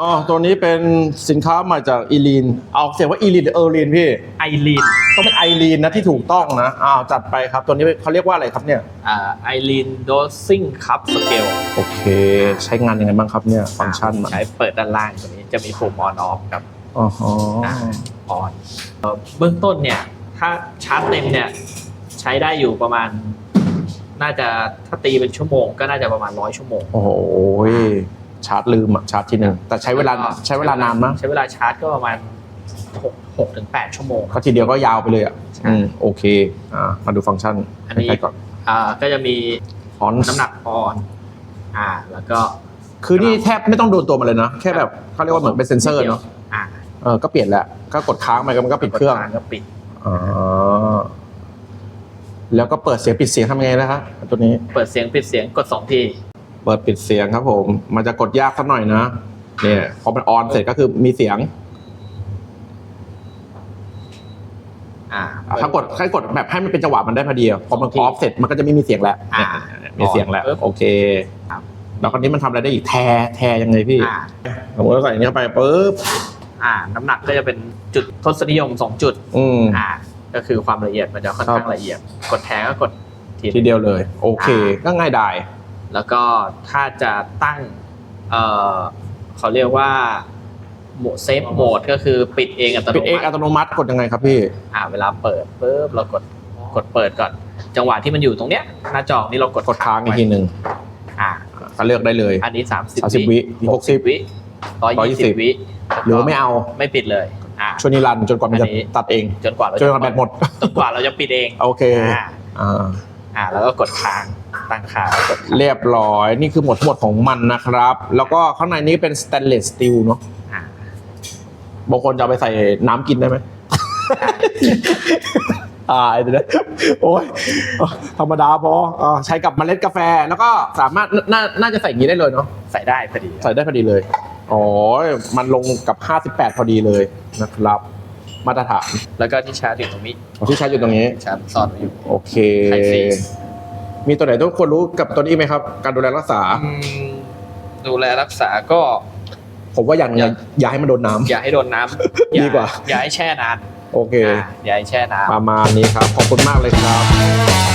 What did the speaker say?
อ๋อตัวนี้เป็นสินค้ามาจากอีลีนเอาเสียงว่าอีลีนหรือเออร์ลีนพี่ ไอรีนต้องเป็นไอรีนนะที่ถูกต้องนะอ้าวจัดไปครับตัวนี้เขาเรียกว่าอะไรครับเนี่ย อ่าไอรีนโดซิ่งคัพสเกลโอเค ใช้งานยังไงบ้างครับเนี่ยฟังก์ชันมันใช้เปิดด้านล่างตัวนี้จะมีปุ่มออนออฟกับอ๋อฮะออนเบื้องต้นเนี่ย ถ้าชาร์จเต็มเนี่ย ใช้ได้อยู่ประมาณ น่าจะถ้าตีเป็นชั่วโมงก็น่าจะประมาณร้อยชั่วโมง โอ้โห ชาร์จลืมอะชาร์จทีหนึ่งแต่ใช้เวลาใช้เวลานานมั้ยใช้เวลาชาร์จก็ประมาณหกหกถึงแปดชั่วโมง ก็ทีเดียวก็ยาวไปเลยอะใช่ อืมโอเคอ่ามาดูฟังก์ชันอันนี้ใกล้ๆก่อนอ่าก็จะมีฟอนต์น้ำหนักออนอ่าแล้วก็ คือนี่แทบไม่ต้องโดนตัวมันเลยนะแค่แบบเขาเรียกว่าเหมือนเป็นเซนเซอร์เนาะอ่าเออก็เปลี่ยนแหละก็กดค้างไปก็มันก็ปิดเครื่องก็ปิด อ๋อแล้วก็เปิดเสียงปิดเสียงทำยังไงนะครับตัวนี้ เปิดเสียงปิดเสียงกดสองที เปิดปิดเสียงครับผม มันจะกดยากสักหน่อยนะ เนี่ยพอมันออนเสร็จก็คือมีเสียง อ่าถ้ากดถ้ากดแบบให้มันเป็นจังหวะมันได้พอดีอะพอมันออฟเสร็จมันก็จะไม่มีเสียงแล้วอ่าเนี่ยมีเสียงแล้วปึ๊บโอเคครับแล้วคราวนี้มันทำอะไรได้อีกแทแทยังไงพี่อ่าสมมติว่าใส่อันนี้เข้าไปปุ๊บอ่า น้ำหนักก็จะเป็นจุดทศนิยมสองจุด อืมอ่า ก็คือความละเอียดมันจะค่อนข้างครับละเอียด กดแทนก็กดทีทีเดียวเลย โอเค ก็ง่ายดาย แล้วก็ถ้าจะตั้งเอ่อเขาเรียกว่าโหมดเซฟโหมดก็คือปิดเองอัตโนปิดเองมัอัติตโนมัติกดยังไงครับพี่ อ่าเวลาเปิดปุ๊บเรากดกดเปิดก่อน จังหวะที่มันอยู่ตรงเนี้ยหน้าจอนี้เรากดกดค้างอีกทีหนึ่งอ่าก็เลือกได้เลยอันนี้สามสิบ30วิหกสิบ วิร้อยยี่สิบ120 วิหรือว่าไม่เอา ไม่ปิดเลยอ่า ช่วงนี้รันจนกว่ามันจะอันนี้ ตัดเอง จนกว่าเราจนกว่าแบตหมด จนกว่าเราจะปิดเองโอเค อ่าอ่า อ่าแล้วก็กดค้าง ตั้งค่ากดเรียบร้อย นี่คือหมดทั้งหมดของมันนะครับ แล้วก็ข้างในนี้เป็นสแตนเลสสตีลเนาะอ่าบางคนจะเอาไปใส่น้ำกินได้ไหมอ่าเดี๋ยวนะโอ้ยธรรมดาพออ่าใช้กับเมล็ดกาแฟแล้วก็สามารถน่าน่าจะใส่อย่างนี้ได้เลยเนาะใส่ได้พอดี ใส่ได้พอดีเลยอ๋อมันลงกับ 58 พอดีเลยนะครับ มาตรฐาน แล้วก็ที่ชาร์จอยู่ตรงนี้ที่ใช้อยู่ตรงนี้ชาร์จซ่อนไว้อยู่ โอเคไทยซี มีตัวไหนทุกคนรู้กับตัวนี้ไหมครับ การดูแลรักษา อืมดูแลรักษาก็ ผมว่าอย่างอย่า อย่าให้มันโดนน้ำอย่าให้โดนน้ำอย่ดีกว่าอย่าให้แช่นานโอเค อ่าอย่าให้แช่น้ำ ประมาณนี้ครับ ขอบคุณมากเลยครับ